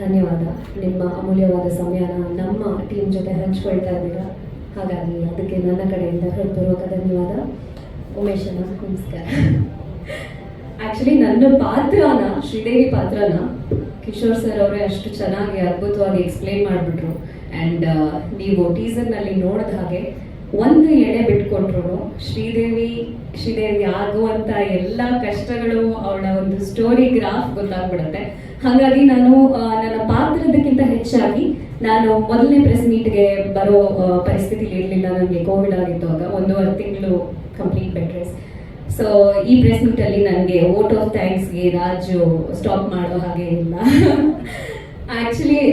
ಧನ್ಯವಾದ. ನಿಮ್ಮ ಅಮೂಲ್ಯವಾದ ಸಮಯನ ನಮ್ಮ ಟೀಮ್ ಜೊತೆ ಹಂಚ್ಕೊಳ್ತಾ ಇದ್ದೀರಾ? ಹಾಗಾಗಿ ಅದಕ್ಕೆ ನನ್ನ ಕಡೆಯಿಂದ ಹೃತ್ಪೂರ್ವಕ ಧನ್ಯವಾದ. ಉಮೇಶನ ನಮಸ್ಕಾರ. ಆ್ಯಕ್ಚುಲಿ ನನ್ನ ಪಾತ್ರನ, ಶ್ರೀದೇವಿ ಪಾತ್ರನ ಕಿಶೋರ್ ಸರ್ ಅವರೇ ಅಷ್ಟು ಚೆನ್ನಾಗಿ ಅದ್ಭುತವಾಗಿ ಎಕ್ಸ್ಪ್ಲೇನ್ ಮಾಡಿಬಿಟ್ರು. ಆ್ಯಂಡ್ ನೀವು ಟೀಸರ್ನಲ್ಲಿ ನೋಡಿದ ಹಾಗೆ ಒಂದು ಎಳೆ ಬಿಟ್ಕೊಟ್ರು ಶ್ರೀದೇವಿ ಶ್ರೀದೇವಿ ಆಗುವಂತ ಎಲ್ಲ ಕಷ್ಟಗಳು ಅವಳ ಒಂದು ಸ್ಟೋರಿ ಗ್ರಾಫ್ ಗೊತ್ತಾಗ್ಬಿಡುತ್ತೆ. ಹಾಗಾಗಿ ನಾನು ನನ್ನ ಪಾತ್ರದಕ್ಕಿಂತ ಹೆಚ್ಚಾಗಿ ನಾನು ಮೊದಲನೇ ಪ್ರೆಸ್ ಮೀಟ್ಗೆ ಬರೋ ಪರಿಸ್ಥಿತಿಲಿ ಇರಲಿಲ್ಲ. ನನಗೆ ಕೋವಿಡ್ ಆಗಿತ್ತು ಆಗ ಒಂದೂವರೆ ತಿಂಗಳು ಕಂಪ್ಲೀಟ್ ಬೆಡ್ ರೆಸ್ ಸೊ ಈ ಪ್ರೆಸ್ ಮೀಟಲ್ಲಿ ನನಗೆ ಓಟ್ ಆಫ್ ಥ್ಯಾಂಕ್ಸ್ಗೆ ರಾಜು ಸ್ಟಾಪ್ ಮಾಡೋ ಹಾಗೆ ಇಲ್ಲ. ಆ್ಯಕ್ಚುಲಿ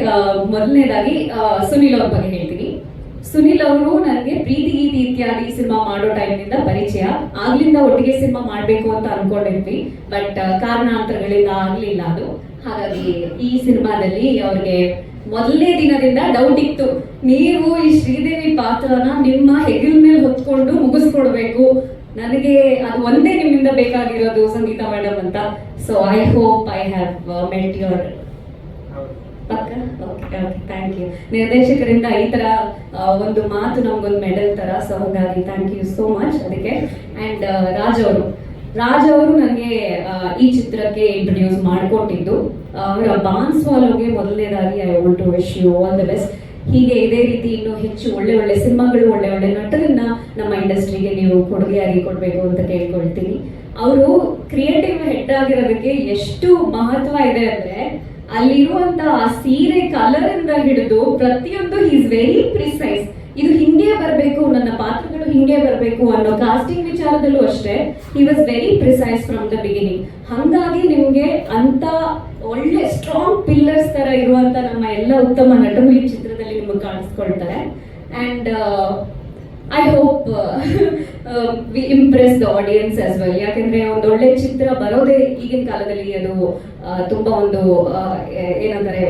ಮೊದಲನೇದಾಗಿ ಸುನಿಲ್ ಅವ್ರ ಬಗ್ಗೆ ಹೇಳ್ತೀನಿ. ಸುನಿಲ್ ಅವರು ನನಗೆ ಪ್ರೀತಿ, ಗೀತಿ ಇತ್ಯಾದಿ ಸಿನಿಮಾ ಮಾಡೋ ಟೈಮ್ನಿಂದ ಪರಿಚಯ. ಆಗ್ಲಿಂದ ಒಟ್ಟಿಗೆ ಸಿನಿಮಾ ಮಾಡಬೇಕು ಅಂತ ಅನ್ಕೊಂಡಿದ್ವಿ. ಬಟ್ ಕಾರಣಾಂತರಗಳಿಂದ ಆಗ್ಲಿಲ್ಲ ಅದು. ಹಾಗಾಗಿ ಈ ಸಿನಿಮಾದಲ್ಲಿ ಅವ್ರಿಗೆ ಮೊದಲನೇ ದಿನದಿಂದ ಡೌಟ್ ಇತ್ತು. ನೀವು ಈ ಶ್ರೀದೇವಿ ಪಾತ್ರನ ನಿಮ್ಮ ಹೆಗಲ್ ಮೇಲೆ ಹೊತ್ಕೊಂಡು ಮುಗಿಸ್ಕೊಡ್ಬೇಕು. ನನಗೆ ಅದು ಒಂದೇ ನಿಮ್ಮಿಂದ ಬೇಕಾಗಿರೋದು ಸಂಗೀತ ಮೇಡಮ್ ಅಂತ. So I hope I have met your okay thank you ನಿರ್ದೇಶಕರಿಂದ ಈ ಥರ ಒಂದು ಮಾತು ನಮ್ಗೊಂದು ಮೆಡಲ್ ಥರ ಸೊ ಹಾಗಾಗಿ ಥ್ಯಾಂಕ್ ಯು ಸೋ ಮಚ್ ಅದಕ್ಕೆ. ಆ್ಯಂಡ್ ರಾಜ್ ಅವರು ರಾಜ್ ಅವರು ನನಗೆ ಈ ಚಿತ್ರಕ್ಕೆ ಇಂಟ್ರೊಡ್ಯೂಸ್ ಮಾಡಿಕೊಟ್ಟಿದ್ದು. ಅವರ ಬಾನ್ಸ್ ಫಾಲೋಗೆ ಮೊದಲನೇದಾಗಿ I want to wish you all the best ಹೀಗೆ ಇದೇ ರೀತಿ ಇನ್ನೂ ಹೆಚ್ಚು ಒಳ್ಳೆ ಒಳ್ಳೆ ಸಿನಿಮಾಗಳು, ಒಳ್ಳೆ ಒಳ್ಳೆ ನಟರನ್ನ ನಮ್ಮ ಇಂಡಸ್ಟ್ರಿಗೆ ನೀವು ಕೊಡುಗೆಯಾಗಿ ಕೊಡಬೇಕು ಅಂತ ಕೇಳ್ಕೊಳ್ತೀನಿ. ಅವರು ಕ್ರಿಯೇಟಿವ್ ಹೆಡ್ ಆಗಿರೋದಕ್ಕೆ ಎಷ್ಟು ಮಹತ್ವ ಇದೆ ಅಂದ್ರೆ ಅಲ್ಲಿರುವಂತ ಆ ಸೀರೆ ಕಲರಿಂದ ಹಿಡಿದು ಪ್ರತಿಯೊಂದು ಈಸ್ ವೆರಿ ಪ್ರಿಸೈಸ್ ಇದು ಹಿಂಗೆ ಬರಬೇಕು, ನನ್ನ ಪಾತ್ರಗಳು ಹಿಂಗೆ ಬರಬೇಕು ಅನ್ನೋ ಕಾಸ್ಟಿಂಗ್ ವಿಚಾರದಲ್ಲೂ ಅಷ್ಟೇ he was very precise from the beginning ಹಂಗಾಗಿ ನಿಮಗೆ ಅಂತ ಒಳ್ಳೆ ಸ್ಟ್ರಾಂಗ್ ಪಿಲ್ಲರ್ಸ್ ತರ ಇರುವಂತ ನಮ್ಮ ಎಲ್ಲ ಉತ್ತಮ ನಟರು ಈ ಚಿತ್ರದಲ್ಲಿ ನಿಮಗೆ ಕಾಣಿಸ್ಕೊಳ್ತಾರೆ. And I hope we impress the audience as well ಯಾಕಂದ್ರೆ ಒಂದು ಒಳ್ಳೆ ಚಿತ್ರ ಬರೋದೇ ಈಗಿನ ಕಾಲದಲ್ಲಿ ಅದು ತುಂಬಾ ಒಂದು ಏನಂತಾರೆ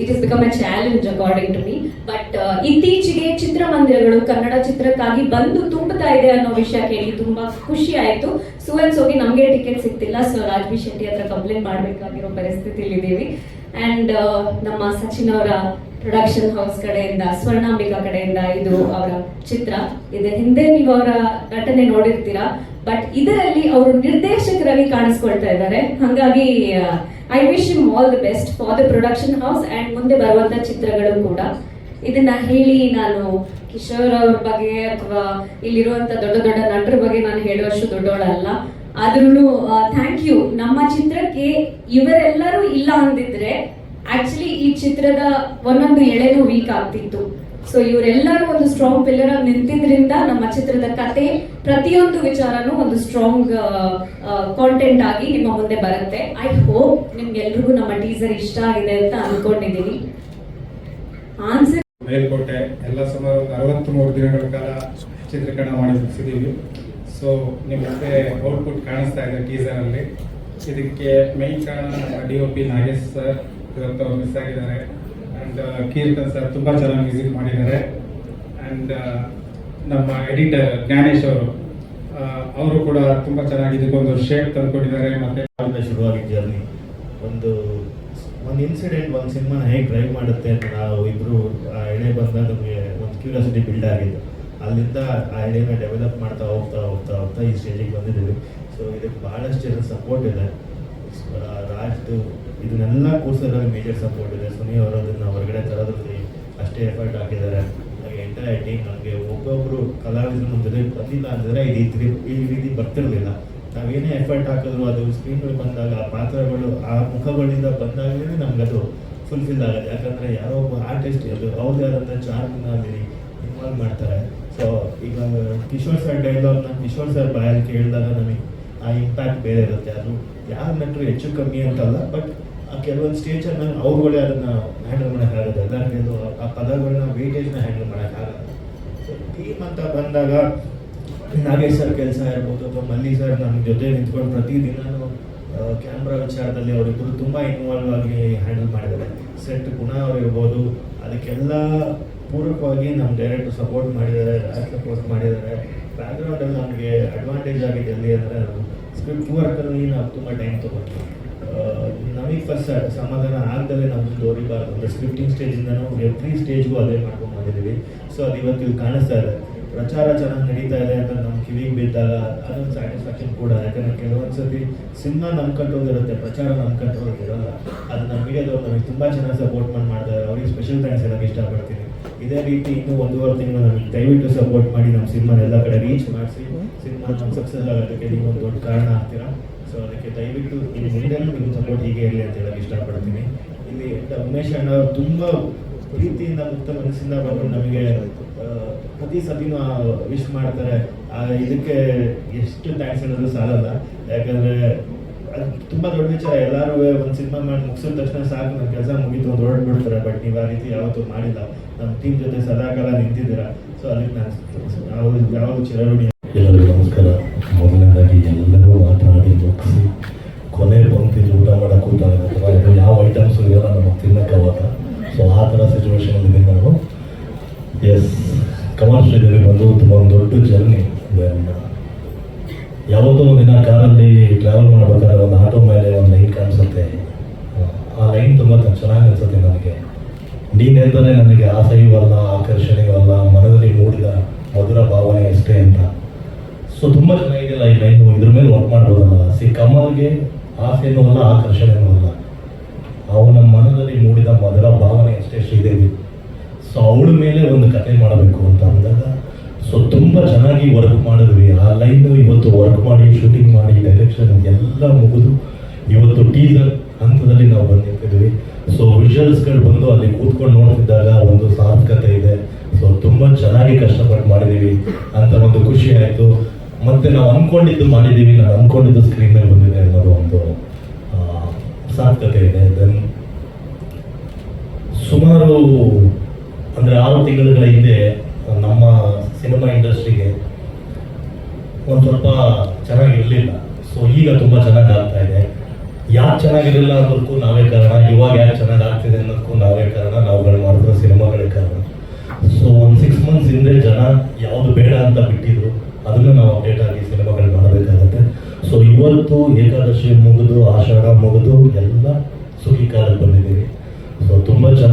it is become a challenge according to me but ಇತ್ತೀಚೆಗೆ ಚಿತ್ರಮಂದಿರಗಳು ಕನ್ನಡ ಚಿತ್ರಕ್ಕಾಗಿ ಬಂದು ತುಂಬುತ್ತಾ ಇದೆ ಅನ್ನೋ ವಿಷಯ ಕೇಳಿ ತುಂಬಾ ಖುಷಿ ಆಯ್ತು. ಸುವನ್ಸ್ ಹೋಗಿ ನಮಗೆ ಟಿಕೆಟ್ ಸಿಗ್ತಿಲ್ಲ. ಸೊ ರಾಜ್ವಿ ಶೆಟ್ಟಿ ಹತ್ರ ಕಂಪ್ಲೇಂಟ್ ಮಾಡಬೇಕಾಗಿರೋ ಪರಿಸ್ಥಿತಿಯಲ್ಲಿ ಇದ್ದೀವಿ ಅಂಡ್ ನಮ್ಮ ಸಚಿನ್ ಅವರ ಪ್ರೊಡಕ್ಷನ್ ಹೌಸ್ ಕಡೆಯಿಂದ, ಸ್ವರ್ಣಾಂಬಿಕಾ ಕಡೆಯಿಂದ ಇದು ಅವರ ಚಿತ್ರ. ಇದೆ. ಹಿಂದೆ ನೀವು ಅವರ ನಟನೆ ನೋಡಿರ್ತೀರಾ ಬಟ್ ಇದರಲ್ಲಿ ಅವರು ನಿರ್ದೇಶಕರಾಗಿ ಕಾಣಿಸ್ಕೊಳ್ತಾ ಇದ್ದಾರೆ. ಹಾಗಾಗಿ I wish him all the best for the production house and ಮುಂದೆ ಬರುವಂತ ಚಿತ್ರಗಳು ಕೂಡ. ಇದನ್ನ ಹೇಳಿ ನಾನು ಕಿಶೋರ್ ಅವ್ರ ಬಗ್ಗೆ ಅಥವಾ ಇಲ್ಲಿರುವಂತ ದೊಡ್ಡ ದೊಡ್ಡ ನಟರ ಬಗ್ಗೆ ನಾನು ಹೇಳುವಷ್ಟು ದೊಡ್ಡವಳಲ್ಲ. ಆದ್ರೂ ಥ್ಯಾಂಕ್ ಯು ನಮ್ಮ ಚಿತ್ರಕ್ಕೆ ಇವರೆಲ್ಲರೂ ಇಲ್ಲ ಅಂದಿದ್ರೆ ಆಕ್ಚುಲಿ ಈ ಚಿತ್ರದ ಒಂದೊಂದು ಎಳೆನೂ ವೀಕ್ ಆಗ್ತಿತ್ತು. ಸೊ ಇವರೆಲ್ಲರೂ ಒಂದು ಸ್ಟ್ರಾಂಗ್ ಪಿಲ್ಲರ್ ಆಗಿ ನಿಂತಿದ್ರಿಂದ ನಮ್ಮ ಚಿತ್ರದ ಕತೆ ಪ್ರತಿಯೊಂದು ವಿಚಾರನೂ ಒಂದು ಸ್ಟ್ರಾಂಗ್ ಕಾಂಟೆಂಟ್ ಆಗಿ ನಿಮ್ಮ ಮುಂದೆ ಬರುತ್ತೆ. ಐ ಹೋಪ್ ನಿಮ್ಗೆಲ್ರಿಗೂ ನಮ್ಮ ಟೀಸರ್ ಇಷ್ಟ ಆಗಿದೆ ಅಂತ ಅನ್ಕೊಂಡಿದ್ದೀನಿ ಆನ್ಸರ್ ಮೇಲ್ಕೋಟೆ, ಎಲ್ಲ ಸುಮಾರು ಅರವತ್ತ್ಮೂರು ದಿನಗಳ ಕಾಲ ಚಿತ್ರೀಕರಣ ಮಾಡಿ ಮುಗಿಸಿದ್ದೀವಿ ಸೊ ನಿಮ್ಮ ಮುಂದೆ ಔಟ್ಪುಟ್ ಕಾಣಿಸ್ತಾ ಇದೆ ಟೀಸರಲ್ಲಿ ಇದಕ್ಕೆ ಮೇನ್ ಕಾರಣ D O P Nagesh sir ಇವತ್ತು ಮಿಸ್ ಆಗಿದ್ದಾರೆ. ಆ್ಯಂಡ್ ಕೀರ್ತನ್ ಸರ್ ತುಂಬ ಚೆನ್ನಾಗಿ ಮ್ಯೂಸಿಕ್ ಮಾಡಿದ್ದಾರೆ. ಆ್ಯಂಡ್ ನಮ್ಮ ಎಡಿಟರ್ ಜ್ಞಾನೇಶ್ ಅವರು ಅವರು ಕೂಡ ತುಂಬ ಚೆನ್ನಾಗಿ ಇದಕ್ಕೊಂದು ಶೇಪ್ ತಂದುಕೊಂಡಿದ್ದಾರೆ ಮತ್ತೆ ಶುರುವಾಗಿ ಜರ್ನಿ ಒಂದು ಒಂದು ಇನ್ಸಿಡೆಂಟ್ ಒಂದು ಸಿನಿಮಾನ ಹೇಗೆ ಡ್ರೈವ್ ಮಾಡುತ್ತೆ ಅಂತ ನಾವು ಇಬ್ಬರು ಆ, ಎಳೆ ಬಂದಾಗ ನಮಗೆ ಒಂದು ಕ್ಯೂರಿಯಾಸಿಟಿ ಬಿಲ್ಡ್ ಆಗಿದೆ ಅಲ್ಲಿಂದ ಆ ಎಳೆನ ಡೆವಲಪ್ ಮಾಡ್ತಾ ಹೋಗ್ತಾ ಹೋಗ್ತಾ ಹೋಗ್ತಾ ಈ ಸ್ಟೇಜಿಗೆ ಬಂದಿದ್ದೀವಿ. ಸೊ ಇದಕ್ಕೆ ಭಾಳಷ್ಟು ಜನ ಸಪೋರ್ಟ್ ಇದೆ. ರಾಜ್ದು ಇದನ್ನೆಲ್ಲ ಕೋರ್ಸ್ಗಳಲ್ಲಿ ಮೇಜರ್ ಸಪೋರ್ಟ್ ಇದೆ. ಸುನಿ ಅವರು ಅದನ್ನು ಹೊರಗಡೆ ತರೋದ್ರಲ್ಲಿ ಅಷ್ಟೇ ಎಫರ್ಟ್ ಹಾಕಿದ್ದಾರೆ. ಹಾಗೆ ಎಂಟೈರ್ ಟೀಮ್ ನಮಗೆ ಒಬ್ಬೊಬ್ಬರು ಕಲಾವಿದರು ನಮ್ಮ ಜೊತೆ ಬಂದಿಲ್ಲ ಅಂದರೆ ಇದು ರೀತಿ- ಈ ರೀತಿ ಬರ್ತಿರಲಿಲ್ಲ. ನಾವೇನೇ ಎಫರ್ಟ್ ಹಾಕಿದ್ರು ಅದು ಸ್ಕ್ರೀನ್ಗಳು ಬಂದಾಗ, ಆ ಪಾತ್ರಗಳು, ಆ ಮುಖಗಳಿಂದ ಬಂದಾಗಲೇ ನಮ್ಗೆ ಅದು ಫುಲ್ಫಿಲ್ ಆಗುತ್ತೆ. ಯಾಕಂದರೆ ಯಾರೋ ಒಬ್ಬ ಆರ್ಟಿಸ್ಟ್ ಅದು ಅವ್ರದ್ದೇ ಆದಂಥ ಚಾರ್ಮ್ನ ಅಲ್ಲಿ ಇನ್ವಾಲ್ವ್ ಮಾಡ್ತಾರೆ. ಸೊ ಈಗ ಕಿಶೋರ್ ಸರ್ ಡೈಲಾಗ್ನ ಕಿಶೋರ್ ಸರ್ ಬಾಯಲ್ಲಿ ಕೇಳಿದಾಗ ನಮಗೆ ಆ ಇಂಪ್ಯಾಕ್ಟ್ ಬೇರೆ ಇರುತ್ತೆ. ಅದು ಯಾರು ನಟರು ಹೆಚ್ಚು ಕಮ್ಮಿ ಅಂತಲ್ಲ ಬಟ್ ಕೆಲವೊಂದು ನಾನು ಅವ್ರುಗಳೇ ಅದನ್ನ ಹ್ಯಾಂಡಲ್ ಮಾಡೋಕ್ಕಾಗುತ್ತೆ ಎಲ್ಲರಿಗೂ ಆ ಪದಗಳನ್ನ ವೇಟೇಜ್ನ ಹ್ಯಾಂಡಲ್ ಮಾಡೋಕ್ಕಾಗಲ್ಲ ಸೊ ಟೀಮ್ ಅಂತ ಬಂದಾಗ ನಾಗೇಶ್ ಸರ್ ಕೆಲಸ ಇರ್ಬೋದು, ಅಥವಾ ಮಲ್ಲಿ ಸರ್ ನಮ್ಮ ಜೊತೆ ನಿಂತ್ಕೊಂಡು ಪ್ರತಿದಿನನೂ ಕ್ಯಾಮ್ರಾ ವಿಚಾರದಲ್ಲಿ ಅವರಿಬ್ಬರು ತುಂಬ ಇನ್ವಾಲ್ವ್ ಆಗಿ ಹ್ಯಾಂಡಲ್ ಮಾಡಿದ್ದಾರೆ. ಸೆಟ್ ಗುಣ ಅವರಿರ್ಬೋದು. ಅದಕ್ಕೆಲ್ಲ ಪೂರಕವಾಗಿ ನಮ್ಮ ಡೈರೆಕ್ಟರ್ ಸಪೋರ್ಟ್ ಮಾಡಿದ್ದಾರೆ ಸಪೋರ್ಟ್ ಮಾಡಿದ್ದಾರೆ. ಬ್ಯಾಕ್ಗ್ರೌಂಡಲ್ಲಿ ನಮಗೆ ಅಡ್ವಾಂಟೇಜ್ ಆಗಿದೆ ಎಲ್ಲಿ ಅಂದರೆ ಸ್ಕ್ರಿಪ್ಟ್ ವರ್ಕಲ್ಲಿ ನಾವು ತುಂಬ ಟೈಮ್ ತೊಗೊತೀವಿ ನಮಗೆ ಫಸ್ಟ್ ಸಮಾಧಾನ ಆಗದಲ್ಲೇ ನಾವು ಮುಂದುವರಿಬಾರ್ದು ಅಂದರೆ ಸ್ಕ್ರಿಪ್ಟಿಂಗ್ ಸ್ಟೇಜಿಂದನೂ ಎವ್ರಿ ಸ್ಟೇಜ್ಗೂ ಅದೇ ಮಾಡ್ಕೊಂಡು ಬಂದಿದ್ದೀವಿ. ಸೊ ಅದು ಇವತ್ತು ಇಲ್ಲಿ ಕಾಣಿಸ್ತಾ ಇದೆ. ಪ್ರಚಾರ ಚೆನ್ನಾಗಿ ನಡೀತಾ ಇದೆ ಅಂತ ನಮ್ಮ ಕಿವಿಗೆ ಬಿದ್ದಾಗ ಅದೊಂದು ಸ್ಯಾಟಿಸ್ಫ್ಯಾಕ್ಷನ್ ಕೂಡ. ಯಾಕಂದರೆ ಕೆಲವೊಂದು ಸರ್ತಿ ಸಿನಿಮಾ ನಮ್ಮ ಕಂಟ್ರೋಲ್ದಿರುತ್ತೆ ಪ್ರಚಾರ ನಮ್ಮ ಕಂಟ್ರೋಲ್ದಿರಲ್ಲ ಅದು ನಮ್ಮ ಮೀಡಿಯಾದವ್ರು ನಮಗೆ ತುಂಬ ಚೆನ್ನಾಗಿ ಸಪೋರ್ಟ್ ಮಾಡಿ ಮಾಡ್ತಾರೆ. ಅವ್ರಿಗೆ ಸ್ಪೆಷಲ್ ಥ್ಯಾಂಕ್ಸ್ ಹೇಳೋಕ್ಕೆ ಇಷ್ಟಪಡ್ತೀನಿ. ಇದೇ ರೀತಿ ಇನ್ನೂ ಒಂದೂವರೆ ತಿಂಗಳು ನಮಗೆ ದಯವಿಟ್ಟು ಸಪೋರ್ಟ್ ಮಾಡಿ ನಮ್ಮ ಸಿನಿಮಾ ಎಲ್ಲ ಕಡೆ ರೀಚ್ ಮಾಡಿಸಿ. ಸಿನಿಮಾ ನಮ್ಮ ಸಕ್ಸಸ್ ಆಗೋದಕ್ಕೆ ನೀವು ಒಂದು ದೊಡ್ಡ ಕಾರಣ ಆಗ್ತೀರಾ? ಸೊ ಅದಕ್ಕೆ ದಯವಿಟ್ಟು ಇಲ್ಲಿ ಮುಂದೆಲ್ಲೂ ನಿಮ್ಮ ಸಪೋರ್ಟ್ ಹೀಗೆ ಇರಲಿ ಅಂತ ಹೇಳಕ್ಕೆ ಇಷ್ಟಪಡ್ತೀನಿ. ಇಲ್ಲಿ ಉಮೇಶ್ ಅಣ್ಣ ಅವರು ತುಂಬ ಪ್ರೀತಿಯಿಂದ ಮುಕ್ತ ಮನಸ್ಸಿಂದ ಬಂದು ನಮಗೆ ಪ್ರತಿ ಸತಿನೂ ವಿಶ್ ಮಾಡ್ತಾರೆ. ಇದಕ್ಕೆ ಎಷ್ಟು ಥ್ಯಾಂಕ್ಸ್ ಅನ್ನೋದು ಸಾಲಲ್ಲ. ಯಾಕಂದ್ರೆ ತುಂಬ ದೊಡ್ಡ ವಿಚಾರ. ಎಲ್ಲರೂ ಒಂದು ಸಿನಿಮಾ ಮಾಡಿ ಮುಗಿಸಿದ ತಕ್ಷಣ ಸಾಕು ನನ್ನ ಕೆಲಸ ಮುಗಿತು ಅಂತ ಹೊರಡ್ಬಿಡ್ತಾರೆ ಬಟ್ ನೀವು ಆ ರೀತಿ ಯಾವತ್ತೂ ಮಾಡಿಲ್ಲ. ನಮ್ಮ ಟೀಮ್ ಜೊತೆ ಸದಾಕಾಲ ನಿಂತಿದ್ದೀರಾ? ಸೊ ಅದಕ್ಕೆ ನಾನು ನಾವು ಯಾವುದು ಚಿರಋಣಿ ಎಲ್ಲರಿಗೂ ನಮಸ್ಕಾರ. ಮೊದಲನೇದಾಗಿ ಎಲ್ಲರೂ ಮಾತನಾಡಿ ಮುಗಿಸಿ ಕೊನೆ ಪಂಕ್ತಿಲಿ ಊಟ ಮಾಡೋಕ್ಕೂ ಯಾವ ಐಟಮ್ಸ್ ಇದೆಯಲ್ಲ ನಮಗೆ ತಿನ್ನಕ್ಕೆ ಅವಾಗ ಸೊ ಆ ಥರ ಸಿಚುವೇಶನ್ ಇದ್ದೀನಿ ನಾನು. ಎಸ್ ಕಮರ್ಷಿಯಲ್ ಬಂದು ತುಂಬ ಒಂದು ದೊಡ್ಡ ಜರ್ನಿ ಯಾವತ್ತೋ ದಿನ ಕಾರಲ್ಲಿ ಟ್ರಾವೆಲ್ ಮಾಡಬೇಕಾದ್ರೆ ಒಂದು ಆಟೋ ಮೇಲೆ ಒಂದು ಲೈನ್ ಕಾಣಿಸುತ್ತೆ. ಆ ಲೈನ್ ತುಂಬ ಚೆನ್ನಾಗಿ ಅನಿಸುತ್ತೆ ನನಗೆ. ನೀನೆಂದರೆ ನನಗೆ ಆಸೆಯುವಲ್ಲ ಆಕರ್ಷಣೆಯವಲ್ಲ ಮನದಲ್ಲಿ ಮೂಡಿದ ಮಧುರ ಭಾವನೆ ಅಷ್ಟೇ ಅಂತ. ಸೊ ತುಂಬ ಚೆನ್ನಾಗಿದೆಯಲ್ಲ ಈ ಲೈನು? ಇದ್ರ ಮೇಲೆ ವರ್ಕ್ ಮಾಡ್ಬೋದಲ್ಲ. ಸಿ ಕಮಲ್ಗೆ ಆಸೆನೂ ಅಲ್ಲ, ಆಕರ್ಷಣೆನೂ ಅಲ್ಲ. ಅವನ ಮನದಲ್ಲಿ ಮೂಡಿದ ಮಧುರ ಭಾವನೆ ಅಷ್ಟೇ ಶ್ರೀದೇವಿ. ಸೊ ಅವಳ ಮೇಲೆ ಒಂದು ಕತೆ ಮಾಡಬೇಕು ಅಂತ ಅಂದಾಗ ಚೆನ್ನಾಗಿ ವರ್ಕ್ ಮಾಡಿದ್ವಿ. ಆ ಲೈನು ಇವತ್ತು ವರ್ಕ್ ಮಾಡಿ ಶೂಟಿಂಗ್ ಮಾಡಿ ಡೈರೆಕ್ಷನ್ ಎಲ್ಲ ಮುಗಿದು ಇವತ್ತು ಟೀಸರ್ ಹಂತದಲ್ಲಿ ನಾವು ಬಂದಿರ್ತಿದ್ವಿ. ಸೊ ವಿಜುವಲ್ಸ್ಗಳು ಬಂದು ಅಲ್ಲಿ ಕೂತ್ಕೊಂಡು ನೋಡ್ತಿದ್ದಾಗ ಒಂದು ಸಾರ್ಥಕತೆ ಇದೆ. ಸೊ ತುಂಬ ಚೆನ್ನಾಗಿ ಕಷ್ಟಪಟ್ಟು ಮಾಡಿದ್ದೀವಿ ಅಂತ ಒಂದು ಖುಷಿ ಆಯಿತು. ಮತ್ತೆ ನಾವು ಅನ್ಕೊಂಡಿದ್ದು ಮಾಡಿದ್ದೀವಿ ನಾನು ಅನ್ಕೊಂಡಿದ್ದು ಸ್ಕ್ರೀನ್ ಮೇಲೆ ಬಂದಿದೆ ಅನ್ನೋದು ಒಂದು ಸಾರ್ಥಕತೆ ಇದೆ. ದೆನ್ ಸುಮಾರು, ಅಂದರೆ ಆರು ತಿಂಗಳುಗಳ ಹಿಂದೆ ನಮ್ಮ ಸಿನಿಮಾ ಇಂಡಸ್ಟ್ರಿಗೆ ಒಂದು ಸ್ವಲ್ಪ ಚೆನ್ನಾಗಿರಲಿಲ್ಲ. ಸೊ ಈಗ ತುಂಬ ಚೆನ್ನಾಗಿ ಆಗ್ತಾ ಇದೆ. ಯಾಕೆ ಚೆನ್ನಾಗಿರಲಿಲ್ಲ ಅನ್ನೋದಕ್ಕೂ ನಾವೇ ಕಾರಣ. ಇವಾಗ ಯಾಕೆ ಚೆನ್ನಾಗಿ ಆಗ್ತಿದೆ ಅನ್ನೋದಕ್ಕೂ ನಾವೇ ಕಾರಣ. ನಾವುಗಳು ಮಾಡಿರೋ ಸಿನಿಮಾಗಳೇ ಕಾರಣ. ಸೊ ಒಂದು ಸಿಕ್ಸ್ ಮಂತ್ಸ್ ಹಿಂದೆ ಜನ ಯಾವುದು ಬೇಡ ಅಂತ ಬಿಟ್ಟಿದ್ರು, ಅದನ್ನು ನಾವು ಅಪ್ಡೇಟ್ ಆಗಿ ಸಿನಿಮಾಗಳು ಮಾಡಬೇಕಾಗತ್ತೆ. ಸೊ ಇವತ್ತು ಏಕಾದಶಿ ಮುಗಿದು, ಆಷಾಢ ಮುಗಿದು, ಎಲ್ಲ ಸುಖಿ ಕಾಲಕ್ಕೆ ಬಂದಿದ್ದೀವಿ. ಸೊ ತುಂಬ ಚೆನ್ನಾಗಿ